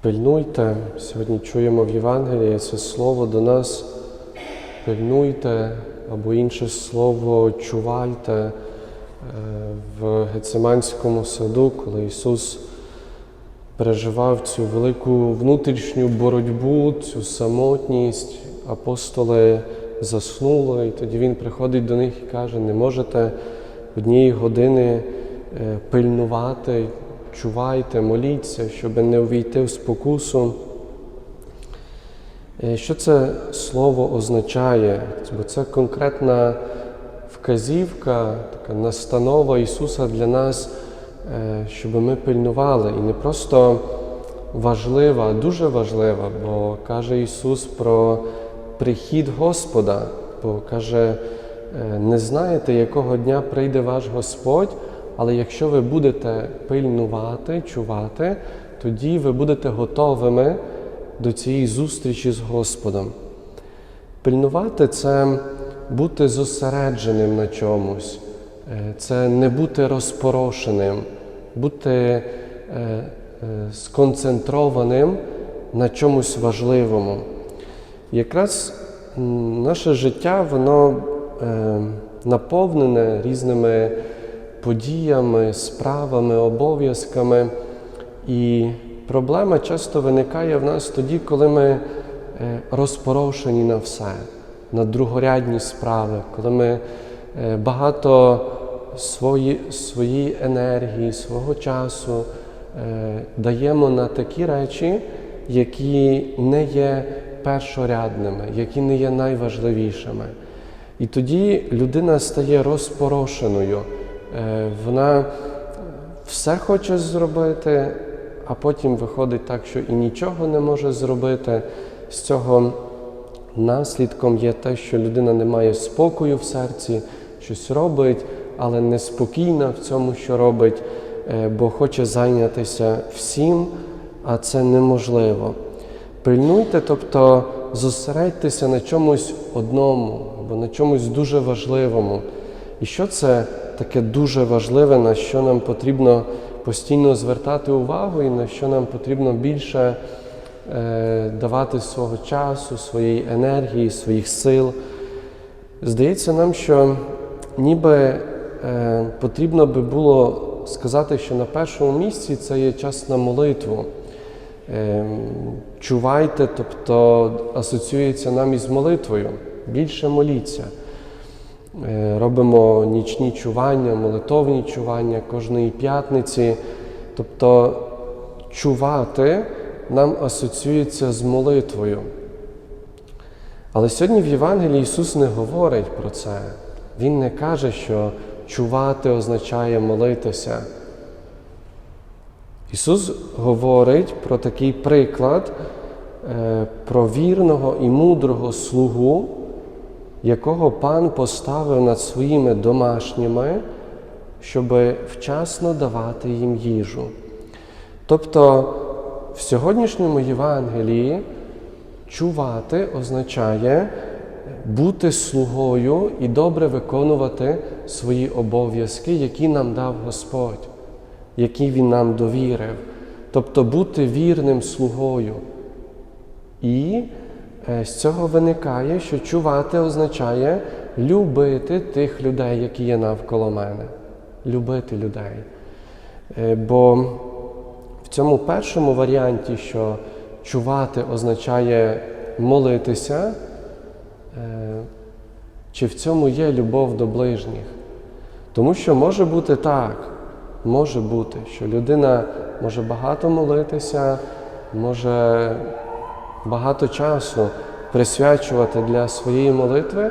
Пильнуйте, сьогодні чуємо в Євангелії це слово до нас. Пильнуйте або інше слово чувайте Е, в Гециманському саду, коли Ісус переживав цю велику внутрішню боротьбу, цю самотність, апостоли заснули, і тоді Він приходить до них і каже: не можете однієї години е, пильнувати, чувайте, моліться, щоб не увійти в спокусу. Е, Що це слово означає? Бо це конкретна вказівка, така настанова Ісуса для нас, е, щоб ми пильнували. І не просто важлива, а дуже важлива, бо каже Ісус про прихід Господа, бо каже, е, не знаєте, якого дня прийде ваш Господь, але якщо ви будете пильнувати, чувати, тоді ви будете готовими до цієї зустрічі з Господом. Пильнувати це бути зосередженим на чомусь, е, це не бути розпорошеним, бути е, е, сконцентрованим на чомусь важливому. Якраз наше життя, воно наповнене різними подіями, справами, обов'язками. І проблема часто виникає в нас тоді, коли ми е, розпорошені на все, на другорядні справи, коли ми е, багато свої, своєї енергії, свого часу е, даємо на такі речі, які не є першорядними, які не є найважливішими. І тоді людина стає розпорошеною. Е, Вона все хоче зробити, а потім виходить так, що і нічого не може зробити. З цього наслідком є те, що людина не має спокою в серці, щось робить, але неспокійна в цьому, що робить, е, бо хоче зайнятися всім, а це неможливо. Пильнуйте, тобто зосередьтеся на чомусь одному або на чомусь дуже важливому. І що це таке дуже важливе, на що нам потрібно постійно звертати увагу і на що нам потрібно більше е, давати свого часу, своєї енергії, своїх сил. Здається нам, що ніби е, потрібно би було сказати, що на першому місці це є час на молитву. Е, чувайте, тобто асоціюється нам із молитвою. Більше моліться. Е, Робимо нічні чування, молитовні чування кожної п'ятниці. Тобто чувати нам асоціюється з молитвою. Але сьогодні в Євангелії Ісус не говорить про це. Він не каже, що чувати означає молитися. Ісус говорить про такий приклад, е, про вірного і мудрого слугу, якого пан поставив над своїми домашніми, щоб вчасно давати їм їжу. Тобто в сьогоднішньому Євангелії чувати означає бути слугою і добре виконувати свої обов'язки, які нам дав Господь, які Він нам довірив. Тобто бути вірним слугою. І з цього виникає, що чувати означає любити тих людей, які є навколо мене. Любити людей. Е, Бо в цьому першому варіанті, що чувати означає молитися, е, чи в цьому є любов до ближніх? Тому що може бути так, може бути, що людина може багато молитися, може багато часу присвячувати для своєї молитви,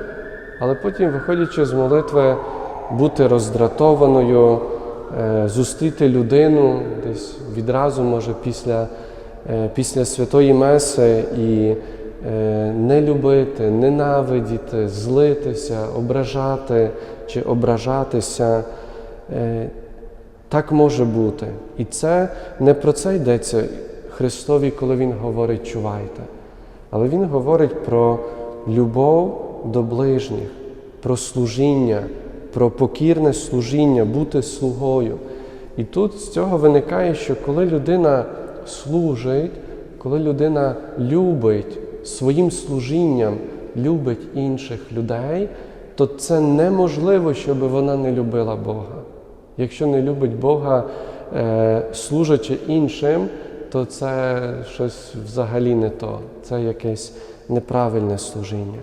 але потім, виходячи з молитви, бути роздратованою, е, зустріти людину десь відразу, може, після, е, після святої Меси і е, не любити, ненавидіти, злитися, ображати чи ображатися. Так може бути. І це не про це йдеться Христові, коли Він говорить чувайте. Але Він говорить про любов до ближніх, про служіння, про покірне служіння, бути слугою. І тут з цього виникає, що коли людина служить, коли людина любить своїм служінням, любить інших людей, то це неможливо, щоб вона не любила Бога. Якщо не любить Бога, е, служачи іншим, то це щось взагалі не то, це якесь неправильне служіння.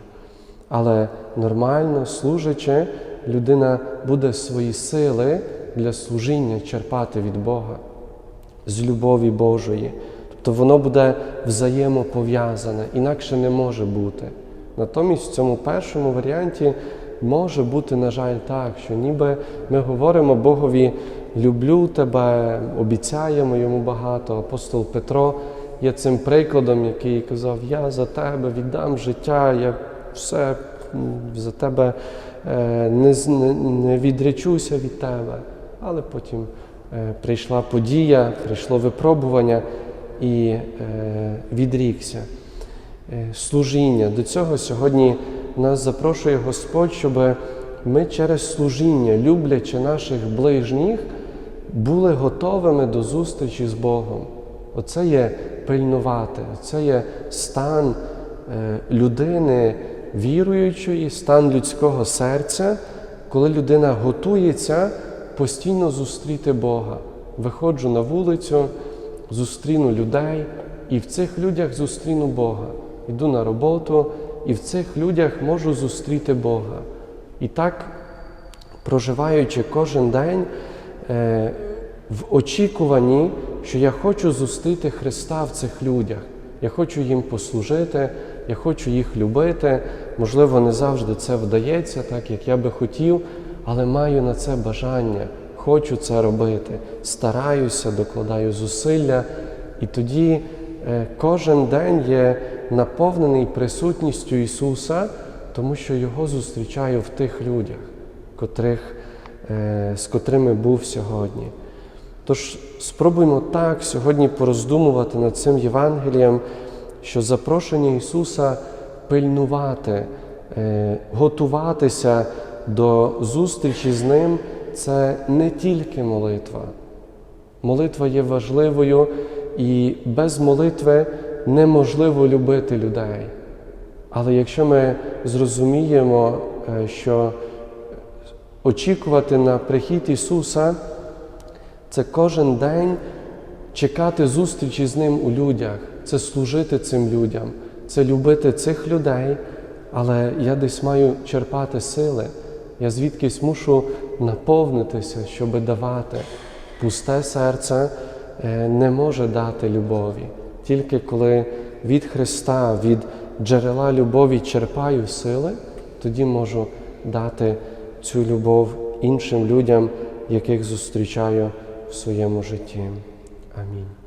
Але нормально служачи, людина буде свої сили для служіння черпати від Бога з любові Божої. Тобто воно буде взаємопов'язане, інакше не може бути. Натомість в цьому першому варіанті може бути, на жаль, так, що ніби ми говоримо Богові, люблю тебе, обіцяємо йому багато. Апостол Петро є цим прикладом, який казав: Я за тебе віддам життя, я все за тебе е, не, не, відречуся від тебе. Але потім е, прийшла подія, прийшло випробування і е, відрікся. Служіння. До цього сьогодні нас запрошує Господь, щоб ми через служіння, люблячи наших ближніх, були готовими до зустрічі з Богом. Оце є пильнувати, це є стан е, людини віруючої, стан людського серця, коли людина готується постійно зустріти Бога. Виходжу на вулицю, зустріну людей, і в цих людях зустріну Бога. Йду на роботу, і в цих людях можу зустріти Бога. І так, проживаючи кожен день е, в очікуванні, що я хочу зустріти Христа в цих людях. Я хочу їм послужити, я хочу їх любити. Можливо, не завжди це вдається, так як я би хотів, але маю на це бажання, хочу це робити, стараюся, докладаю зусилля. І тоді е, кожен день є наповнений присутністю Ісуса, тому що Його зустрічаю в тих людях, котрих, е, з котрими був сьогодні. Тож спробуймо так сьогодні пороздумувати над цим Євангелієм, що запрошення Ісуса пильнувати, е, готуватися до зустрічі з Ним це не тільки молитва. Молитва є важливою, і без молитви неможливо любити людей. Але якщо ми зрозуміємо, е, що очікувати на прихід Ісуса, це кожен день чекати зустрічі з Ним у людях, це служити цим людям, це любити цих людей, але я десь маю черпати сили. Я звідкись мушу наповнитися, щоб давати. Пусте серце е, не може дати любові. Тільки коли від Христа, від джерела любові черпаю сили, тоді можу дати цю любов іншим людям, яких зустрічаю в своєму житті. Амінь.